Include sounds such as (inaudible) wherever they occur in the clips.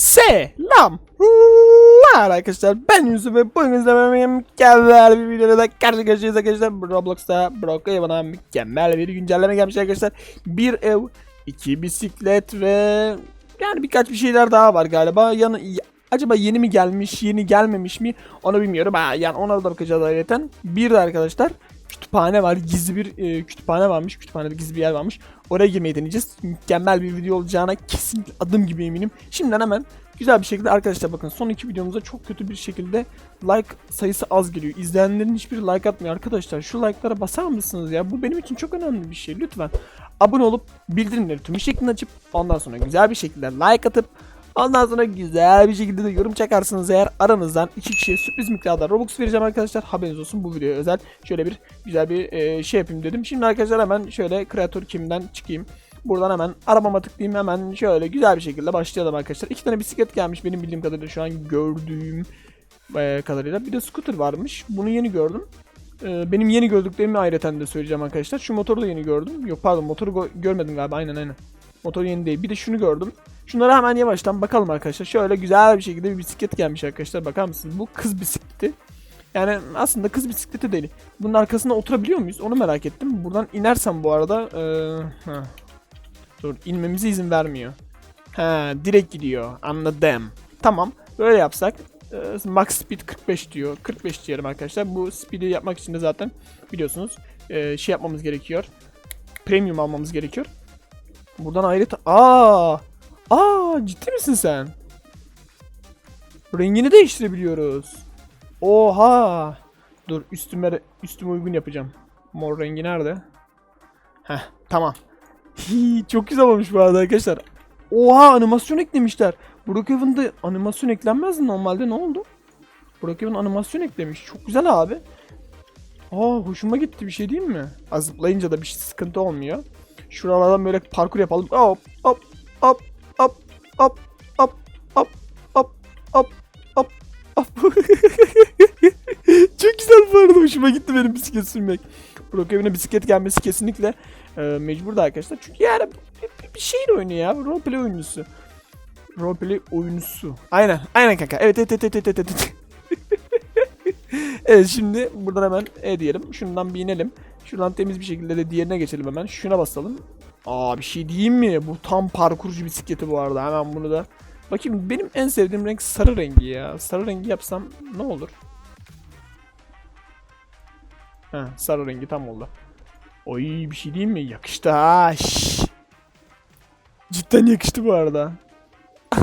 Selam. Arkadaşlar ben Yusuf ve bugün sizlerle mükemmel bir videoda da karşı karşıyayız arkadaşlar. Roblox'ta Brookhaven'a mükemmel bir güncelleme gelmiş arkadaşlar. Bir ev, iki bisiklet ve yani birkaç bir şeyler daha var galiba. Yani acaba yeni mi gelmiş, yeni gelmemiş mi onu bilmiyorum. Ha, yani ona da bakacağız ayrıca. Bir de arkadaşlar kütüphane var. Gizli bir e, kütüphane varmış. Kütüphanede gizli bir yer varmış. Oraya girmeyi deneyeceğiz. Mükemmel bir video olacağına kesin adım gibi eminim. Şimdiden hemen güzel bir şekilde arkadaşlar bakın son iki videomuzda çok kötü bir şekilde like sayısı az geliyor. İzleyenlerin hiçbiri like atmıyor arkadaşlar. Şu like'lara basar mısınız ya? Bu benim için çok önemli bir şey. Lütfen abone olup bildirimleri tüm şeklinde açıp ondan sonra güzel bir şekilde like atıp Ondan sonra güzel bir şekilde de yorum çakarsınız eğer aranızdan iki kişiye sürpriz miktarda Robux vereceğim arkadaşlar. Haberiniz olsun bu videoya özel. Şöyle bir güzel bir e, şey yapayım dedim. Şimdi arkadaşlar hemen şöyle kreatör kimden çıkayım. Buradan hemen arabama tıklayayım hemen şöyle güzel bir şekilde başlayalım arkadaşlar. İki tane bisiklet gelmiş benim bildiğim kadarıyla şu an gördüğüm e, kadarıyla. Bir de scooter varmış. Bunu yeni gördüm. E, benim yeni gördüklerimi ayrıca de söyleyeceğim arkadaşlar. Şu motoru da yeni gördüm. Yok pardon motoru görmedim galiba aynen aynen. Motor yeni değil. Bir de şunu gördüm. Şunlara hemen yavaştan bakalım arkadaşlar. Şöyle güzel bir şekilde bir bisiklet gelmiş arkadaşlar. Bakar mısınız? Bu kız bisikleti. Yani aslında kız bisikleti değil. Bunun arkasına oturabiliyor muyuz? Onu merak ettim. Buradan inersem bu arada... Ee. Dur inmemize izin vermiyor. Ha direkt gidiyor. Anladım. Tamam. Böyle yapsak. e, max speed 45 diyor. 45 diyelim arkadaşlar. Bu speed'i yapmak için de zaten biliyorsunuz e, şey yapmamız gerekiyor. Premium almamız gerekiyor. Buradan ayrı... Aa! Aa ciddi misin sen? Rengini değiştirebiliyoruz. Oha! Dur üstüme üstüme uygun yapacağım. Mor rengi nerede? Heh tamam. Hii, (laughs) çok güzel olmuş bu arada arkadaşlar. Oha animasyon eklemişler. Brookhaven'da animasyon eklenmez mi normalde ne oldu? Brookhaven animasyon eklemiş. Çok güzel abi. Aa hoşuma gitti bir şey değil mi? Az zıplayınca da bir sıkıntı olmuyor. Şuralardan böyle parkur yapalım. Hop hop hop hop hop hop hop hop hop hop. (laughs) Çok güzel bu arada hoşuma gitti benim bisiklet sürmek. Brookhaven'e bisiklet gelmesi kesinlikle e, mecbur da arkadaşlar. Çünkü yani bir, bir şeyin oyunu ya. Roleplay oyuncusu. Roleplay oyuncusu. Aynen. Aynen kanka. Evet evet evet evet evet. evet. (laughs) evet şimdi buradan hemen E diyelim. Şundan bir inelim. Şuradan temiz bir şekilde de diğerine geçelim hemen. Şuna basalım. Aa bir şey diyeyim mi? Bu tam parkurcu bisikleti bu arada. Hemen bunu da. Bakayım benim en sevdiğim renk sarı rengi ya. Sarı rengi yapsam ne olur? Ha sarı rengi tam oldu. Oy bir şey diyeyim mi? Yakıştı ha. Cidden yakıştı bu arada. (laughs)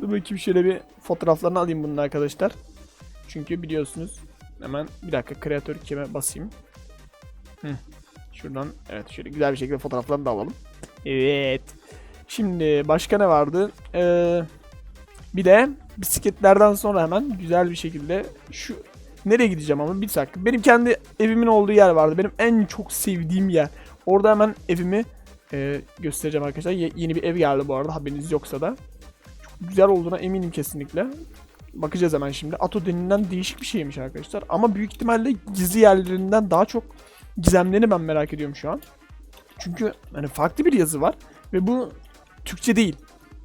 Dur bakayım şöyle bir fotoğraflarını alayım bunun arkadaşlar. Çünkü biliyorsunuz hemen bir dakika kreatör kime basayım. Hı. Şuradan evet şöyle güzel bir şekilde fotoğraflarını da alalım. Evet. Şimdi başka ne vardı? Ee, bir de bisikletlerden sonra hemen güzel bir şekilde şu nereye gideceğim ama bir dakika. Benim kendi evimin olduğu yer vardı. Benim en çok sevdiğim yer. Orada hemen evimi e, göstereceğim arkadaşlar. Ye- yeni bir ev geldi bu arada haberiniz yoksa da. Çok güzel olduğuna eminim kesinlikle. Bakacağız hemen şimdi. Ato denilen değişik bir şeymiş arkadaşlar. Ama büyük ihtimalle gizli yerlerinden daha çok gizemlerini ben merak ediyorum şu an. Çünkü hani farklı bir yazı var. Ve bu Türkçe değil.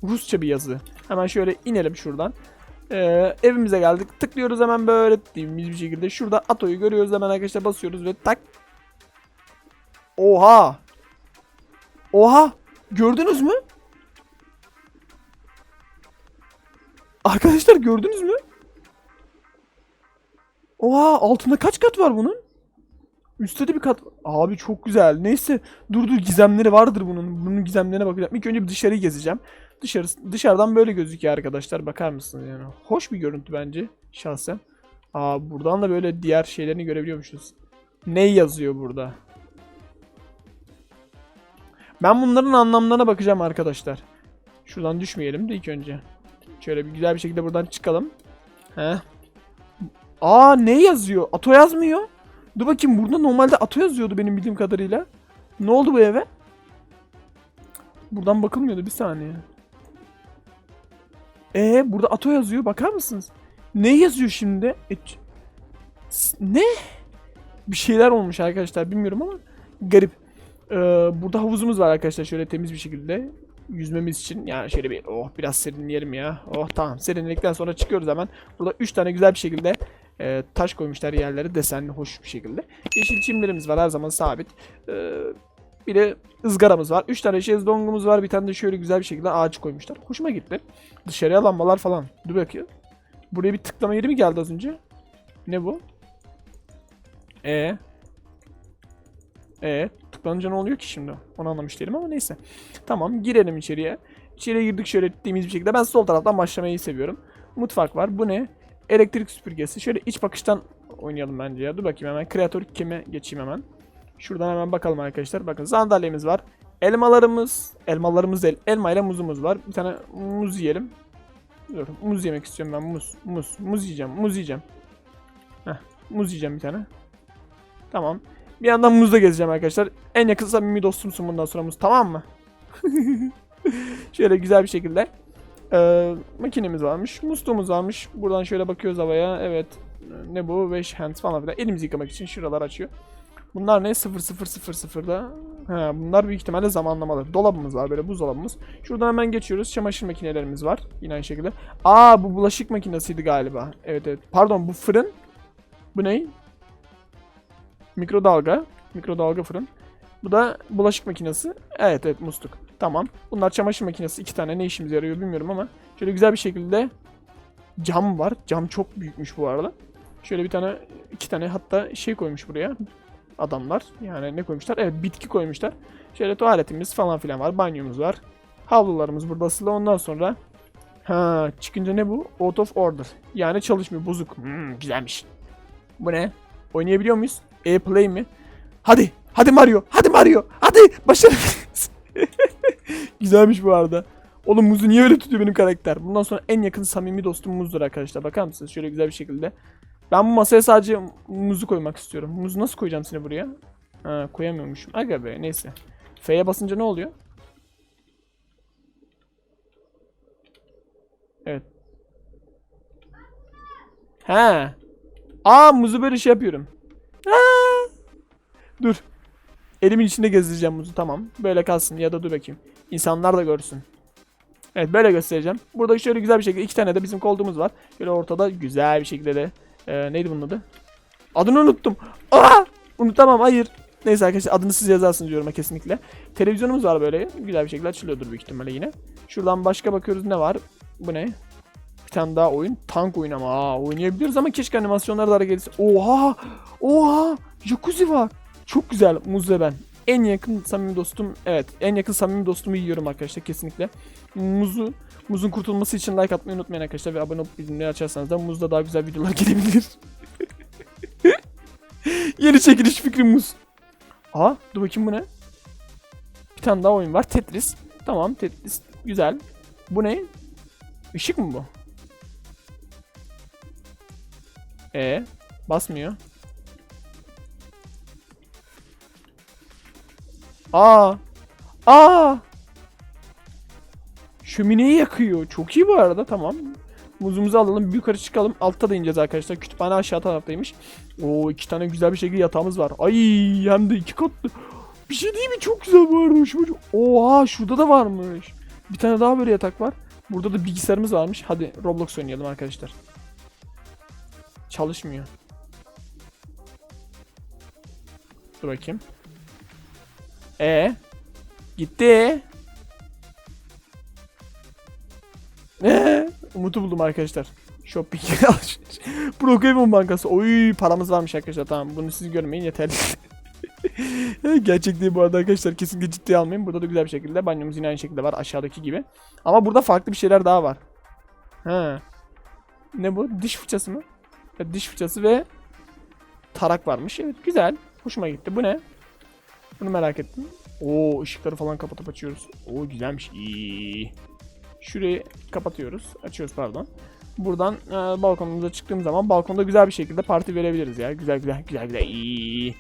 Rusça bir yazı. Hemen şöyle inelim şuradan. Ee, evimize geldik. Tıklıyoruz hemen böyle dediğimiz bir şekilde. Şurada Ato'yu görüyoruz hemen arkadaşlar basıyoruz ve tak. Oha! Oha! Gördünüz mü? Arkadaşlar gördünüz mü? Oha altında kaç kat var bunun? Üstte de bir kat. Abi çok güzel. Neyse dur dur gizemleri vardır bunun. Bunun gizemlerine bakacağım. İlk önce bir dışarıyı gezeceğim. Dışarı, dışarıdan böyle gözüküyor arkadaşlar. Bakar mısınız yani? Hoş bir görüntü bence şahsen. Aa buradan da böyle diğer şeylerini görebiliyormuşuz. Ne yazıyor burada? Ben bunların anlamlarına bakacağım arkadaşlar. Şuradan düşmeyelim de ilk önce. Şöyle bir güzel bir şekilde buradan çıkalım. He. Aa ne yazıyor? Ato yazmıyor. Dur bakayım burada normalde Ato yazıyordu benim bildiğim kadarıyla. Ne oldu bu eve? Buradan bakılmıyordu bir saniye. Ee burada Ato yazıyor bakar mısınız? Ne yazıyor şimdi? E, ne? Bir şeyler olmuş arkadaşlar bilmiyorum ama garip. Ee, burada havuzumuz var arkadaşlar şöyle temiz bir şekilde. yüzmemiz için. Yani şöyle bir oh biraz serinleyelim ya. Oh tamam serinledikten sonra çıkıyoruz hemen. Burada 3 tane güzel bir şekilde e, taş koymuşlar yerlere desenli hoş bir şekilde. Yeşil çimlerimiz var her zaman sabit. E, bir de ızgaramız var. 3 tane şezlongumuz var. Bir tane de şöyle güzel bir şekilde ağaç koymuşlar. Hoşuma gitti. Dışarıya lambalar falan. Dur bakayım. Buraya bir tıklama yeri mi geldi az önce? Ne bu? E E tıklanınca ne oluyor ki şimdi? Onu anlamış değilim ama neyse. Tamam girelim içeriye. İçeriye girdik şöyle temiz bir şekilde. Ben sol taraftan başlamayı seviyorum. Mutfak var. Bu ne? Elektrik süpürgesi. Şöyle iç bakıştan oynayalım bence ya. Dur bakayım hemen. Kreatör kime geçeyim hemen. Şuradan hemen bakalım arkadaşlar. Bakın sandalyemiz var. Elmalarımız. Elmalarımız değil. Elma ile muzumuz var. Bir tane muz yiyelim. Dur. Muz yemek istiyorum ben. Muz. Muz. Muz yiyeceğim. Muz yiyeceğim. Heh. Muz yiyeceğim bir tane. Tamam. Bir yandan muzda gezeceğim arkadaşlar. En yakın samimi dostumsun bundan sonra muz. Tamam mı? (laughs) şöyle güzel bir şekilde. Ee, makinemiz varmış. Musluğumuz varmış. Buradan şöyle bakıyoruz havaya. Evet. Ne bu? Wash hands falan filan. Elimizi yıkamak için şuralar açıyor. Bunlar ne? 0000'da. Ha, bunlar büyük ihtimalle zamanlamalı. Dolabımız var böyle buzdolabımız. Şuradan hemen geçiyoruz. Çamaşır makinelerimiz var. Yine aynı şekilde. Aa bu bulaşık makinesiydi galiba. Evet evet. Pardon bu fırın. Bu ne? Mikrodalga. Mikrodalga fırın. Bu da bulaşık makinesi. Evet evet musluk. Tamam. Bunlar çamaşır makinesi. iki tane ne işimize yarıyor bilmiyorum ama. Şöyle güzel bir şekilde cam var. Cam çok büyükmüş bu arada. Şöyle bir tane iki tane hatta şey koymuş buraya adamlar. Yani ne koymuşlar? Evet bitki koymuşlar. Şöyle tuvaletimiz falan filan var. Banyomuz var. Havlularımız burada asılı. Ondan sonra ha çıkınca ne bu? Out of order. Yani çalışmıyor. Bozuk. Hmm, güzelmiş. Bu ne? Oynayabiliyor muyuz? E-play mi? Hadi. Hadi Mario. Hadi Mario. Hadi. Başarabiliriz. (laughs) Güzelmiş bu arada. Oğlum muzu niye öyle tutuyor benim karakter? Bundan sonra en yakın samimi dostum muzdur arkadaşlar. Bakar mısınız? Şöyle güzel bir şekilde. Ben bu masaya sadece muzu koymak istiyorum. Muzu nasıl koyacağım seni buraya? Ha, koyamıyormuşum. Aga be neyse. F'ye basınca ne oluyor? Evet. He. Aa muzu böyle şey yapıyorum. Aa! Dur. Elimin içinde gezdireceğim muzu tamam. Böyle kalsın ya da dur bakayım. İnsanlar da görsün. Evet böyle göstereceğim. Burada şöyle güzel bir şekilde iki tane de bizim koltuğumuz var. Şöyle ortada güzel bir şekilde de ee, neydi bunun adı? Adını unuttum. Aa! Unutamam hayır. Neyse arkadaşlar adını siz yazarsınız diyorum kesinlikle. Televizyonumuz var böyle. Güzel bir şekilde açılıyordur büyük ihtimalle yine. Şuradan başka bakıyoruz ne var? Bu ne? Bir tane daha oyun. Tank oyunu ama. Aa, oynayabiliyoruz ama keşke animasyonlar da gelirse. Oha! Oha! Jacuzzi var. Çok güzel. Muz ve ben. En yakın samimi dostum. Evet. En yakın samimi dostumu yiyorum arkadaşlar kesinlikle. Muzu Muzun kurtulması için like atmayı unutmayın arkadaşlar ve abone olup bildirimleri açarsanız da muzda daha güzel videolar (laughs) gelebilir. (laughs) Yeni çekiliş fikrim muz. Aa dur bakayım bu ne? Bir tane daha oyun var. Tetris. Tamam Tetris. Güzel. Bu ne? Işık mı bu? E basmıyor. Aa! Aa! Şömineyi yakıyor. Çok iyi bu arada tamam. Muzumuzu alalım bir yukarı çıkalım. Altta da ineceğiz arkadaşlar. Kütüphane aşağı taraftaymış. Oo iki tane güzel bir şekilde yatağımız var. Ay hem de iki katlı. Bir şey değil mi? Çok güzel bu arada. Oha şurada da varmış. Bir tane daha böyle yatak var. Burada da bilgisayarımız varmış. Hadi Roblox oynayalım arkadaşlar. Çalışmıyor. Dur bakayım. E gitti. Eee, Umut'u buldum arkadaşlar. Shopping. (laughs) Brookhaven Bankası. Oy paramız varmış arkadaşlar. Tamam bunu siz görmeyin yeterli. (laughs) Gerçek değil bu arada arkadaşlar. Kesinlikle ciddiye almayın. Burada da güzel bir şekilde. Banyomuz yine aynı şekilde var. Aşağıdaki gibi. Ama burada farklı bir şeyler daha var. He. Ne bu? Diş fırçası mı? Evet, diş fırçası ve tarak varmış. Evet güzel. Hoşuma gitti. Bu ne? Bunu merak ettim. Oo ışıkları falan kapatıp açıyoruz. Oo güzelmiş. İyi. Şurayı kapatıyoruz. Açıyoruz pardon. Buradan e, balkonumuza çıktığım zaman balkonda güzel bir şekilde parti verebiliriz ya. Güzel güzel güzel güzel. İyi.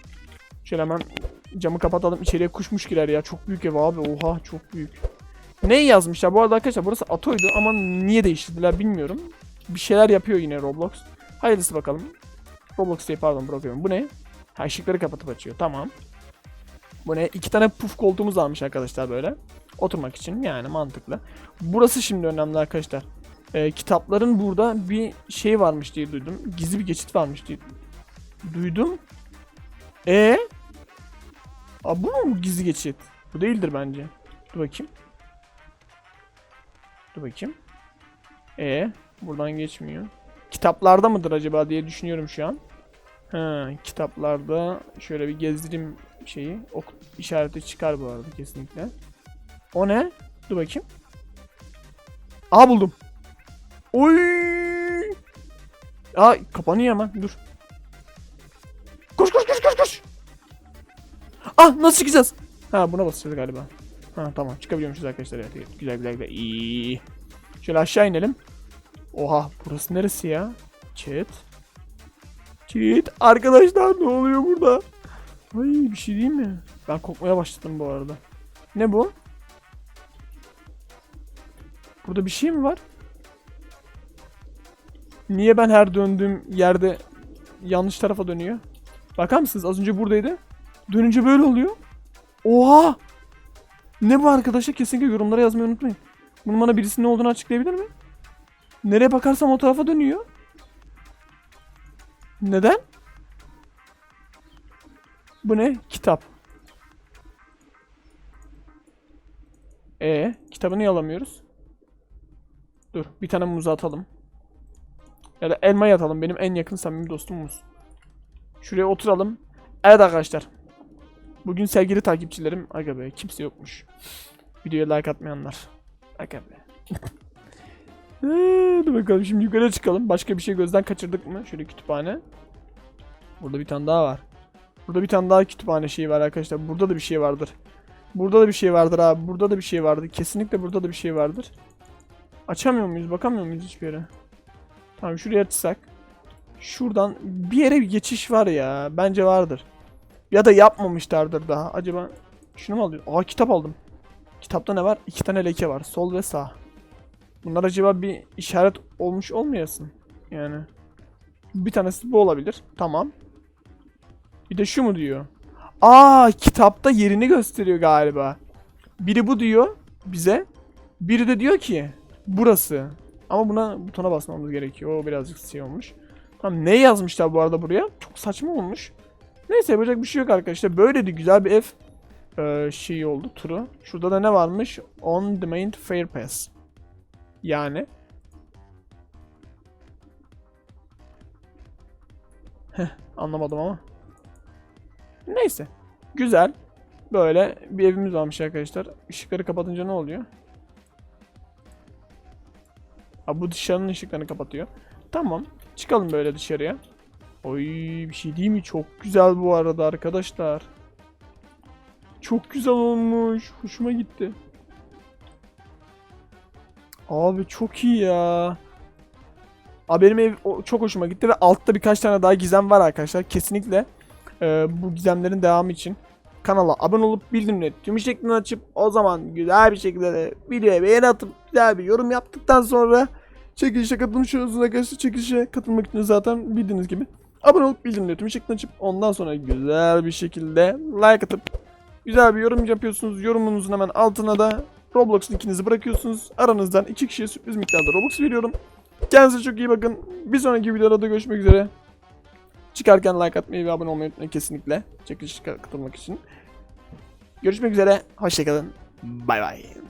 Şöyle hemen camı kapatalım. İçeriye kuşmuş girer ya. Çok büyük ev abi. Oha çok büyük. Ne yazmışlar? Bu arada arkadaşlar burası Ato'ydu ama niye değiştirdiler bilmiyorum. Bir şeyler yapıyor yine Roblox. Hayırlısı bakalım. Roblox değil pardon bırakıyorum. Bu ne? Ha ışıkları kapatıp açıyor. Tamam. Bu ne? İki tane puf koltuğumuz varmış arkadaşlar böyle. Oturmak için yani mantıklı. Burası şimdi önemli arkadaşlar. Ee, kitapların burada bir şey varmış diye duydum. Gizli bir geçit varmış diye duydum. E Aa, bu mu gizli geçit? Bu değildir bence. Dur bakayım. Dur bakayım. E buradan geçmiyor. Kitaplarda mıdır acaba diye düşünüyorum şu an. Ha, kitaplarda şöyle bir gezdireyim şeyi. Ok işareti çıkar bu arada kesinlikle. O ne? Dur bakayım. Aa buldum. Oy! Aa kapanıyor hemen. Dur. Koş koş koş koş koş. Ah nasıl çıkacağız? Ha buna basacağız galiba. Ha tamam çıkabiliyormuşuz arkadaşlar. Evet. Güzel güzel güzel. İyi. Şöyle aşağı inelim. Oha burası neresi ya? Chat. Chat. Arkadaşlar ne oluyor burada? Ay bir şey değil mi? Ben korkmaya başladım bu arada. Ne bu? Burada bir şey mi var? Niye ben her döndüğüm yerde yanlış tarafa dönüyor? Bakar mısınız? Az önce buradaydı. Dönünce böyle oluyor. Oha! Ne bu arkadaşlar? Kesinlikle yorumlara yazmayı unutmayın. Bunun bana birisinin ne olduğunu açıklayabilir mi? Nereye bakarsam o tarafa dönüyor. Neden? Bu ne? Kitap. E kitabı niye alamıyoruz? Dur bir tane muz atalım. Ya da elmayı atalım. Benim en yakın samimi dostum muz. Şuraya oturalım. Evet arkadaşlar. Bugün sevgili takipçilerim. Aga be kimse yokmuş. Videoya like atmayanlar. Aga be. (laughs) Dur bakalım şimdi yukarı çıkalım. Başka bir şey gözden kaçırdık mı? Şöyle kütüphane. Burada bir tane daha var. Burada bir tane daha kütüphane şeyi var arkadaşlar. Burada da bir şey vardır. Burada da bir şey vardır abi. Burada da bir şey vardır. Kesinlikle burada da bir şey vardır. Açamıyor muyuz? Bakamıyor muyuz hiçbir yere? Tamam şuraya açsak. Şuradan bir yere bir geçiş var ya. Bence vardır. Ya da yapmamışlardır daha. Acaba şunu mu alıyorum? Aa kitap aldım. Kitapta ne var? İki tane leke var. Sol ve sağ. Bunlar acaba bir işaret olmuş olmayasın? Yani. Bir tanesi bu olabilir. Tamam. Bir de şu mu diyor? Aa kitapta yerini gösteriyor galiba. Biri bu diyor bize. Biri de diyor ki burası. Ama buna butona basmamız gerekiyor. O birazcık şey olmuş. Tamam ne yazmışlar bu arada buraya? Çok saçma olmuş. Neyse yapacak bir şey yok arkadaşlar. Böyle de güzel bir ev e, şeyi oldu turu. Şurada da ne varmış? On main fair pass. Yani. Heh, anlamadım ama. Neyse. Güzel. Böyle bir evimiz varmış arkadaşlar. Işıkları kapatınca ne oluyor? Ha bu dışarının ışıklarını kapatıyor. Tamam. Çıkalım böyle dışarıya. Oy bir şey değil mi? Çok güzel bu arada arkadaşlar. Çok güzel olmuş. Hoşuma gitti. Abi çok iyi ya. Abi benim ev çok hoşuma gitti ve altta birkaç tane daha gizem var arkadaşlar. Kesinlikle e, bu gizemlerin devamı için kanala abone olup bildirimleri tüm şeklini açıp o zaman güzel bir şekilde de videoya beğeni atıp güzel bir yorum yaptıktan sonra çekilişe katılmışsınız arkadaşlar. Çekilişe katılmak için zaten bildiğiniz gibi abone olup bildirimleri tüm şeklini açıp ondan sonra güzel bir şekilde like atıp güzel bir yorum yapıyorsunuz. Yorumunuzun hemen altına da Roblox linkinizi bırakıyorsunuz. Aranızdan iki kişiye sürpriz miktarda Robux veriyorum. Kendinize çok iyi bakın. Bir sonraki videoda da görüşmek üzere. Çıkarken like atmayı ve abone olmayı unutmayın kesinlikle. Çekilişe katılmak için. Görüşmek üzere. Hoşçakalın. Bay bay.